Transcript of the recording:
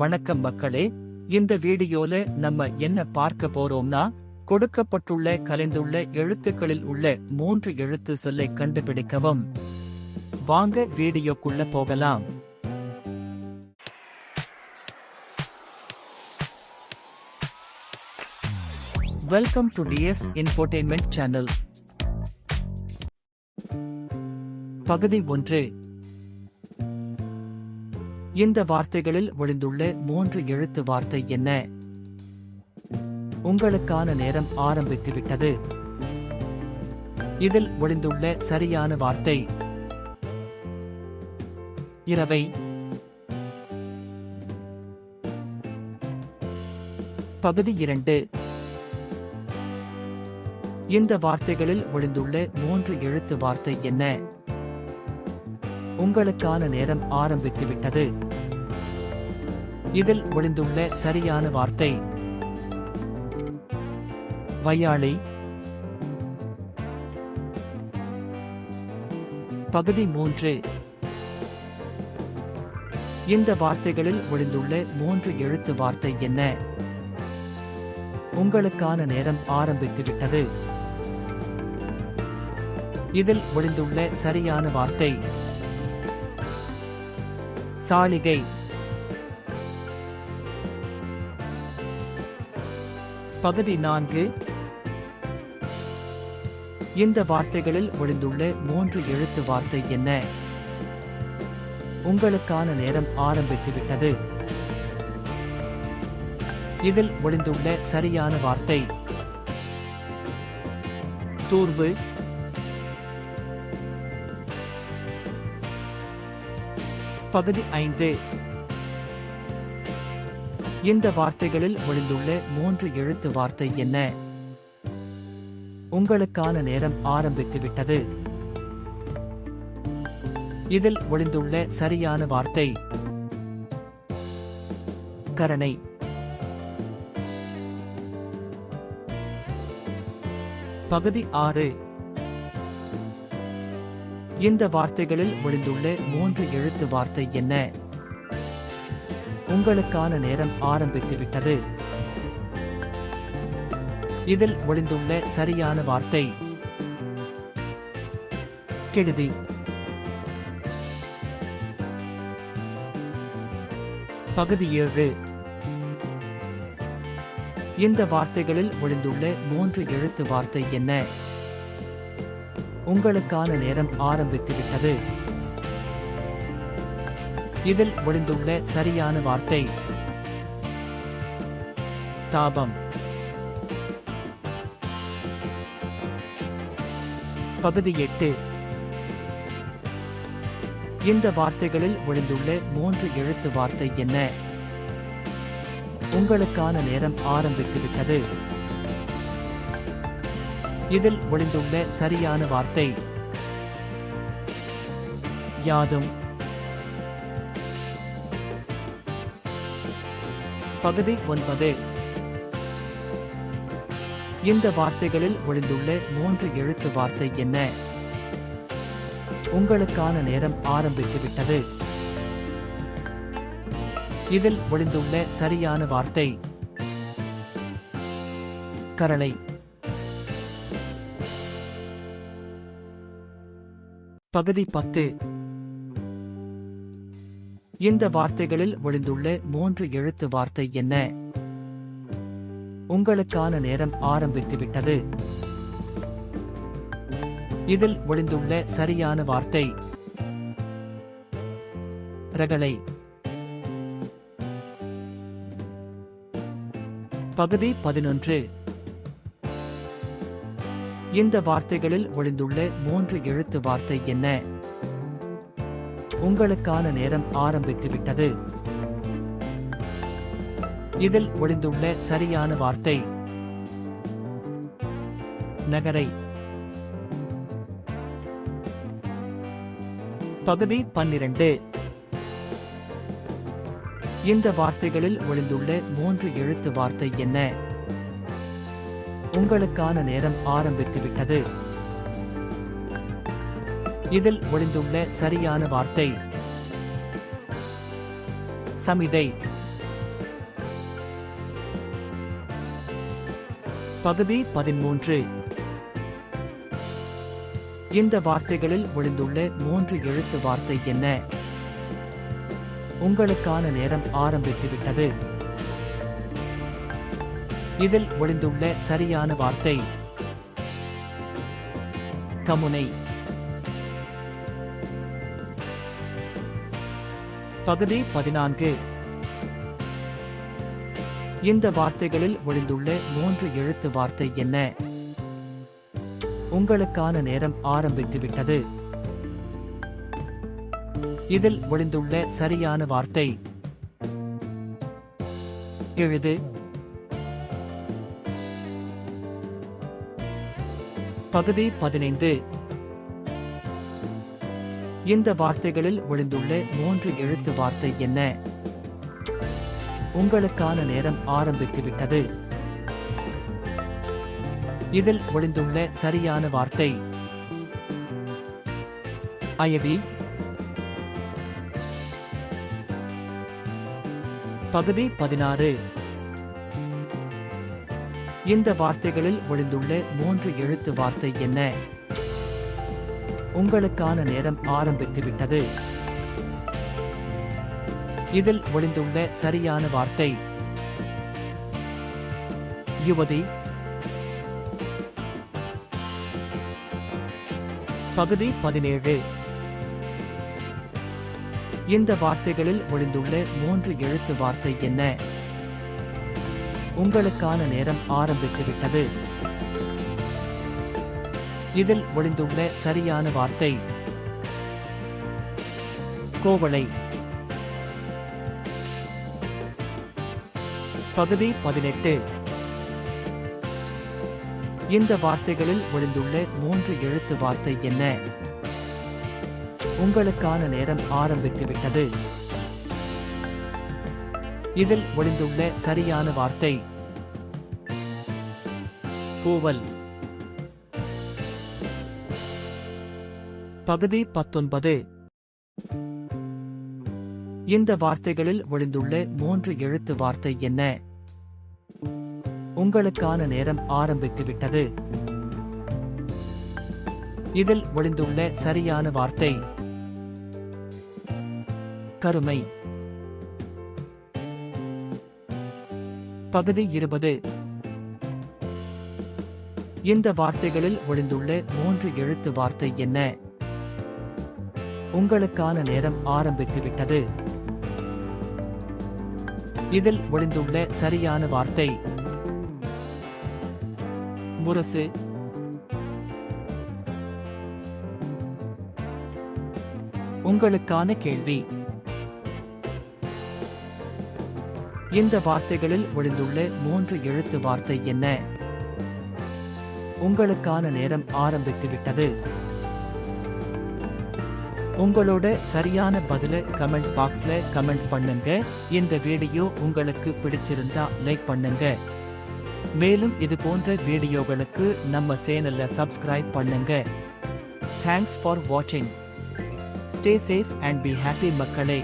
வணக்கம் மக்களே இந்த வீடியோல நம்ம என்ன பார்க்க போறோம்னா கொடுக்கப்பட்டுள்ள கலைந்துள்ள எழுத்துக்களில் உள்ள மூன்று எழுத்து சொல்லை கண்டுபிடிக்கவும். வாங்க வீடியோக்குள்ள போகலாம். Welcome to TS infotainment channel பகுதி ஒன்று. இந்த வார்த்தைகளில் ஒளிந்துள்ள மூன்று எழுத்து வார்த்தை என்ன? உங்களுக்கான நேரம் ஆரம்பித்துவிட்டது. இதில் ஒளிந்துள்ள சரியான வார்த்தை. இரவை. பகுதி இரண்டு. இந்த வார்த்தைகளில் ஒளிந்துள்ள மூன்று எழுத்து வார்த்தை என்ன? உங்களுக்கான நேரம் ஆரம்பித்துவிட்டது. இதில் ஒளிந்துள்ள சரியான வார்த்தை. வையாளி பகுதி மூன்று. இந்த வார்த்தைகளில் ஒளிந்துள்ள மூன்று எழுத்து வார்த்தை என்ன? உங்களுக்கான நேரம் ஆரம்பித்துவிட்டது. இதில் ஒளிந்துள்ள சரியான வார்த்தை. சாளிகை. பகுதி நான்கு. இந்த வார்த்தைகளில் ஒளிந்துள்ள மூன்று எழுத்து வார்த்தை என்ன? உங்களுக்கான நேரம் ஆரம்பித்துவிட்டது. இதில் ஒளிந்துள்ள சரியான வார்த்தை. தூர்வு. பகுதி ஐந்து. இந்த வார்த்தைகளில் ஒளிந்துள்ள மூன்று எழுத்து வார்த்தை என்ன? உங்களுக்கான நேரம் ஆரம்பித்துவிட்டது. இதில் ஒளிந்துள்ள சரியான வார்த்தை. கரணை. பகுதி ஆறு. இந்த வார்த்தைகளில் ஒளிந்துள்ள மூன்று எழுத்து வார்த்தை என்ன? உங்களுக்கான நேரம் ஆரம்பித்துவிட்டது. இதில் ஒளிந்துள்ள சரியான வார்த்தை. கெடுதி. பகுதி ஏழு. இந்த வார்த்தைகளில் ஒளிந்துள்ள மூன்று எழுத்து வார்த்தை என்ன? உங்களுக்கான நேரம் ஆரம்பித்துவிட்டது. இதில் ஒளிந்துள்ள சரியான வார்த்தை. தாபம். பகுதி எட்டு. இந்த வார்த்தைகளில் ஒளிந்துள்ள மூன்று எழுத்து வார்த்தை என்ன? உங்களுக்கான நேரம் ஆரம்பித்துவிட்டது. இதில் ஒளிந்துள்ள சரியான வார்த்தை. யாதும். பகுதி ஒன்பது. இந்த வார்த்தைகளில் ஒளிந்துள்ள மூன்று எழுத்து வார்த்தை என்ன? உங்களுக்கான நேரம் ஆரம்பித்துவிட்டது இதில் ஒளிந்துள்ள சரியான வார்த்தை. கரளை. பகுதி பத்து. இந்த வார்த்தைகளில் ஒளிந்துள்ள மூன்று எழுத்து வார்த்தை என்ன? உங்களுக்கான நேரம் ஆரம்பித்துவிட்டது. இதில் ஒளிந்துள்ள சரியான வார்த்தை. ரகளை பகுதி பதினொன்று. இந்த வார்த்தைகளில் ஒளிந்துள்ள மூன்று எழுத்து வார்த்தை என்ன? உங்களுக்கான நேரம் ஆரம்பித்துவிட்டது. இதில் ஒளிந்துள்ள சரியான வார்த்தை. நகரை. பகுதி பன்னிரண்டு. இந்த வார்த்தைகளில் ஒளிந்துள்ள மூன்று எழுத்து வார்த்தை என்ன? உங்களுக்கான நேரம் ஆரம்பித்துவிட்டது. இதில் ஒளிந்துள்ள சரியான வார்த்தை. சமிதை. பகுதி பதிமூன்று. இந்த வார்த்தைகளில் ஒளிந்துள்ள மூன்று எழுத்து வார்த்தை என்ன? உங்களுக்கான நேரம் ஆரம்பித்துவிட்டது. இதில் ஒளிந்துள்ள சரியான வார்த்தை. கமுனை பகுதி பதினான்கு. இந்த வார்த்தைகளில் ஒளிந்துள்ள மூன்று எழுத்து வார்த்தை என்ன? உங்களுக்கான நேரம் ஆரம்பித்துவிட்டது. இதில் ஒளிந்துள்ள சரியான வார்த்தை. எழுது. பகுதி பதினைந்து. இந்த வார்த்தைகளில் ஒளிந்துள்ள மூன்று எழுத்து வார்த்தை என்ன? உங்களுக்கான நேரம் ஆரம்பித்துவிட்டது. இதில் ஒளிந்துள்ள சரியான வார்த்தை. அயவி. பகுதி பதினாறு. இந்த வார்த்தைகளில் ஒளிந்துள்ள மூன்று எழுத்து வார்த்தை என்ன? உங்களுக்கான நேரம் ஆரம்பித்துவிட்டது. இதில் ஒளிந்துள்ள சரியான வார்த்தை. யுவதி. பகுதி பதினேழு. இந்த வார்த்தைகளில் ஒளிந்துள்ள மூன்று எழுத்து வார்த்தை என்ன? உங்களுக்கான நேரம் ஆரம்பித்துவிட்டது. இதில் ஒளிந்துள்ள சரியான வார்த்தை. கோவளை பகுதி பதினெட்டு. இந்த வார்த்தைகளில் ஒளிந்துள்ள மூன்று எழுத்து வார்த்தை என்ன? உங்களுக்கான நேரம் ஆரம்பித்துவிட்டது. இதில் ஒளிந்துள்ள சரியான வார்த்தை. கூவல். பகுதி பத்தொன்பது. இந்த வார்த்தைகளில் ஒளிந்துள்ள மூன்று எழுத்து வார்த்தை என்ன? உங்களுக்கான நேரம் ஆரம்பித்துவிட்டது. இதில் ஒளிந்துள்ள சரியான வார்த்தை. கருமை. பகுதி இருபது. இந்த வார்த்தைகளில் ஒளிந்துள்ள மூன்று எழுத்து வார்த்தை என்ன? உங்களுக்கான நேரம் ஆரம்பித்துவிட்டது. இதில் ஒளிந்துள்ள சரியான வார்த்தை. முரசு. உங்களுக்கான கேள்வி. இந்த வார்த்தைகளில் ஒளிந்துள்ள மூன்று எழுத்து வார்த்தை என்ன? உங்களுக்கான நேரம் ஆரம்பித்துவிட்டது. உங்களோட சரியான பதில கமெண்ட் பாக்ஸ்ல கமெண்ட் பண்ணுங்க. இந்த வீடியோ உங்களுக்கு பிடிச்சிருந்தா லைக் பண்ணுங்க. மேலும் இது போன்ற வீடியோகளுக்கு நம்ம சேனல்ல சப்ஸ்கிரைப் பண்ணுங்க. தேங்க்ஸ் ஃபார் வாட்சிங் stay safe and be happy மக்களே.